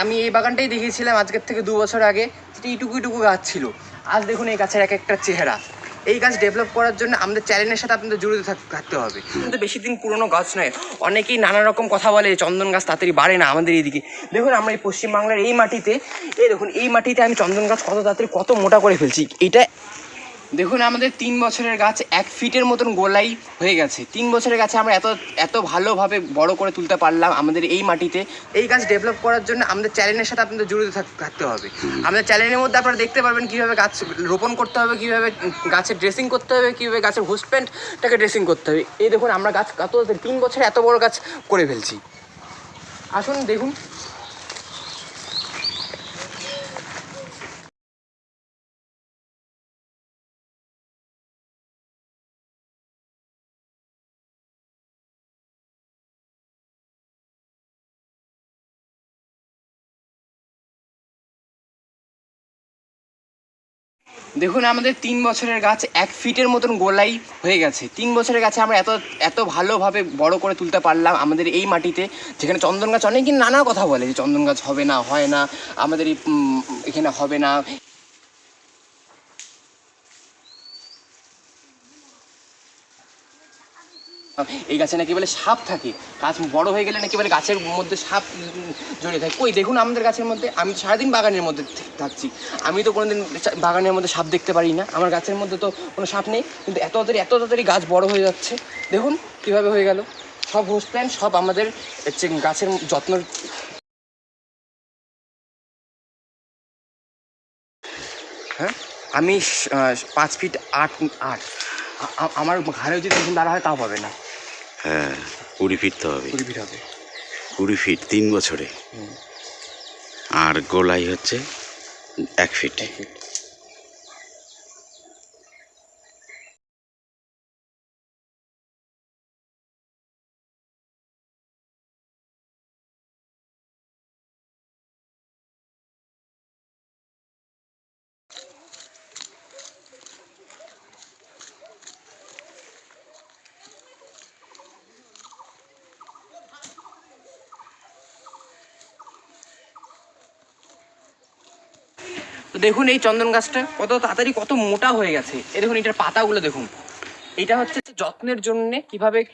আমি এই বাগানটাই দেখিয়েছিলাম আজকের থেকে দু বছর আগে, যেটা এইটুকু এইটুকু গাছ ছিল। আজ দেখুন এই গাছের এক একটা চেহারা। এই গাছ ডেভেলপ করার জন্য আমাদের চ্যালেঞ্জের সাথে আপনাদের জড়িত থাক- থাকতে হবে। কিন্তু বেশি দিন পুরনো গাছ নয়, অনেকেই নানা রকম কথা বলে চন্দন গাছ তাড়াতাড়ি বাড়ে না আমাদের এইদিকে। দেখুন আমরা এই পশ্চিমবাংলার এই মাটিতে, এই দেখুন, এই মাটিতে আমি চন্দন গাছ কত তাড়াতাড়ি, কত মোটা করে ফেলছি। এটা দেখুন, আমাদের তিন বছরের গাছ এক ফিটের মতন গোলাই হয়ে গেছে। তিন বছরের গাছে আমরা এত এত ভালোভাবে বড় করে তুলতে পারলাম আমাদের এই মাটিতে। এই গাছ ডেভেলপ করার জন্য আমাদের চ্যালেঞ্জের সাথে আপনাদের জড়িত থাক- থাকতে হবে। আমাদের চ্যালেঞ্জের মধ্যে আপনারা দেখতে পারবেন কীভাবে গাছ রোপণ করতে হবে, কীভাবে গাছের ড্রেসিং করতে হবে, কীভাবে গাছের হোস প্যান্টটাকে ড্রেসিং করতে হবে। এই দেখুন, আমরা গাছ কত তিন বছরে এত বড় গাছ করে ফেলছি। আসুন, দেখুন। দেখুন, আমাদের তিন বছরের গাছ এক ফিটের মতন গোলাই হয়ে গেছে। তিন বছরের গাছে আমরা এত এত ভালোভাবে বড় করে তুলতে পারলাম আমাদের এই মাটিতে, যেখানে চন্দন গাছ অনেকে নানা কথা বলে যে চন্দন গাছ হবে না, হয় না, আমাদের এখানে হবে না। এই গাছে নাকি বলে সাপ থাকে। গাছ বড় হয়ে গেলে নাকি বলে গাছের মধ্যে সাপ জড়িয়ে থাকে। কই, দেখুন আমাদের গাছের মধ্যে। আমি সারাদিন বাগানের মধ্যে থাকছি। আমি তো কোনোদিন বাগানের মধ্যে সাপ দেখতে পারি না। আমার গাছের মধ্যে তো কোনো সাপ নেই। কিন্তু এত তাড়াতাড়ি এত তাড়াতাড়ি গাছ বড় হয়ে যাচ্ছে। দেখুন কীভাবে হয়ে গেল। সব হোস প্ল্যান, সব আমাদের গাছের যত্ন হ্যাঁ? আমি পাঁচ ফিট আট আট। আমার ঘাড়েও যদি দাঁড়া হয়, তাও পাবে না। হ্যাঁ কুড়ি ফিট তো হবে। কুড়ি ফিট হবে কুড়ি ফিট তিন বছরে। আর গোলাই হচ্ছে এক ফিট। এক ফিট। দেখুন এই চন্দন গাছটা, কত তাড়াতাড়ি, কত মোটা হয়ে গেছে। এ দেখুন, এটার পাতাগুলো দেখুন। এটা হচ্ছে যত্নের জন্য কীভাবে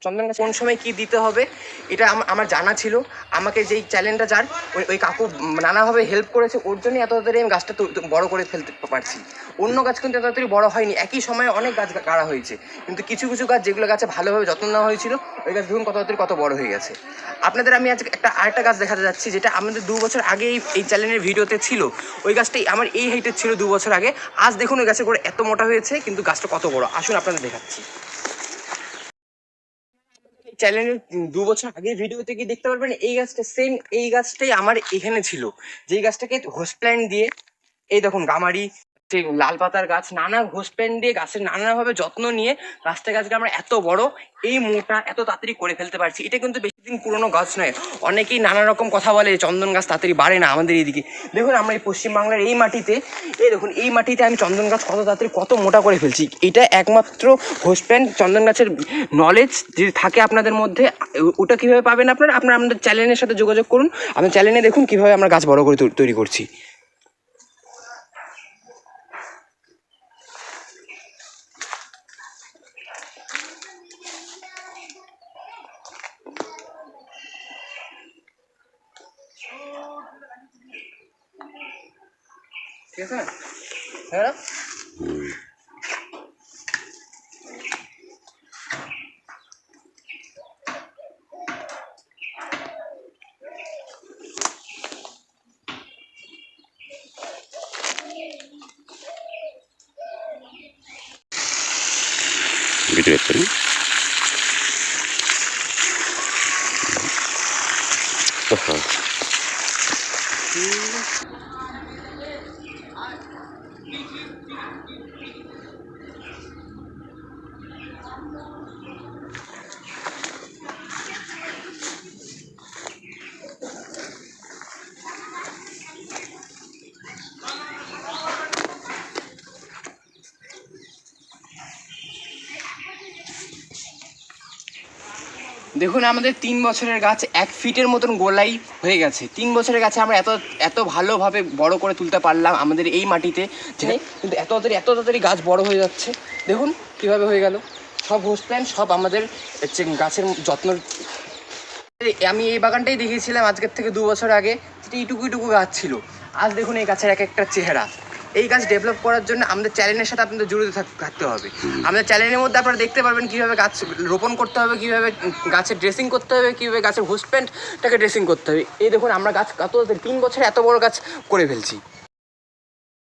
চন্দন গাছ কোন সময় কি দিতে হবে, এটা আম- আমার জানা ছিল। আমাকে যেই চ্যালেঞ্জটা যার, ওই ওই কাকু নানাভাবে হেল্প করেছে, ওর জন্যই এত তাড়াতাড়ি আমি গাছটা বড় করে ফেলতে পারছি। অন্য গাছ কিন্তু এত তাড়াতাড়ি বড় হয়নি, একই সময়ে অনেক গাছ গাড়া হয়েছে। কিন্তু কিছু কিছু গাছ যেগুলো গাছে ভালোভাবে যত্ন নেওয়া হয়েছিল, ওই গাছ দেখুন কত তাড়াতাড়ি কত বড় হয়ে গেছে। আপনাদের আমি আজকে একটা, আরেকটা গাছ দেখাতে যাচ্ছি, যেটা আমাদের দু বছর আগে এই- চ্যানেলের ভিডিওতে ছিল। ওই গাছটাই আমার এই হাইটের ছিল দু বছর আগে। আজ দেখুন ওই গাছের করে এত মোটা হয়েছে, কিন্তু গাছটা কত বড়। আসুন আপনাদের দেখাচ্ছি। চ্যানেলের দু বছর আগের ভিডিওতে কি দেখতে পারবেন? এই গাছটা সেম এই গাছটাই আমার এখানে ছিল। যেই গাছটাকে হোস্ট প্ল্যান্ট দিয়ে, এই দেখুন, গামারি সেই লাল পাতার গাছ, নানা হোস প্ল্যান দিয়ে গাছের নানাভাবে যত্ন নিয়ে গাছটাকে গাছকে আমরা এত বড় এই মোটা এত তাড়াতাড়ি করে ফেলতে পারছি। এটা কিন্তু বেশি দিন পুরনো গাছ নয়। অনেকেই নানা রকম কথা বলে চন্দন গাছ তাড়াতাড়ি বাড়ে না আমাদের এইদিকে। দেখুন আমরা এই পশ্চিমবাংলার এই মাটিতে, এই দেখুন, এই মাটিতে আমি চন্দন গাছ কত তাড়াতাড়ি কত মোটা করে ফেলছি। এটা একমাত্র হোস্টপ্যান্ট চন্দন গাছের নলেজ যে থাকে আপনাদের মধ্যে, ওটা কীভাবে পাবেন আপনারা? আপনারা আমাদের চ্যানেলের সাথে যোগাযোগ করুন। আমাদের চ্যানেলে দেখুন কীভাবে আমরা গাছ বড় করে তৈরি করছি। ঠিক আছে না হ্যাঁ না? two. দেখুন, আমাদের তিন বছরের গাছ এক ফিটের মতন গোলাই হয়ে গেছে। তিন বছরের গাছে আমরা এত এত ভালোভাবে বড় করে তুলতে পারলাম আমাদের এই মাটিতে। কিন্তু এত তাড়াতাড়ি এত তাড়াতাড়ি গাছ বড় হয়ে যাচ্ছে। দেখুন, কীভাবে হয়ে গেল। সব হোস্ট প্ল্যান সব আমাদের গাছের যত্ন। আমি এই বাগানটাই দেখিয়েছিলাম আজকের থেকে দু বছর আগে এইটুকু এইটুকু গাছ ছিল। আজ দেখুন এই গাছের এক একটা চেহারা। এই গাছ ডেভেলপ করার জন্য আমাদের চ্যানেলের সাথে আপনাদের জড়িত থাক- থাকতে হবে। আমাদের চ্যানেলের মধ্যে আপনারা দেখতে পারবেন কীভাবে গাছ রোপণ করতে হবে, কীভাবে গাছের ড্রেসিং করতে হবে, কীভাবে গাছের হোস প্যান্টটাকে ড্রেসিং করতে হবে। এই দেখুন, আমরা গাছ কত তিন বছরে এত বড় গাছ করে ফেলছি।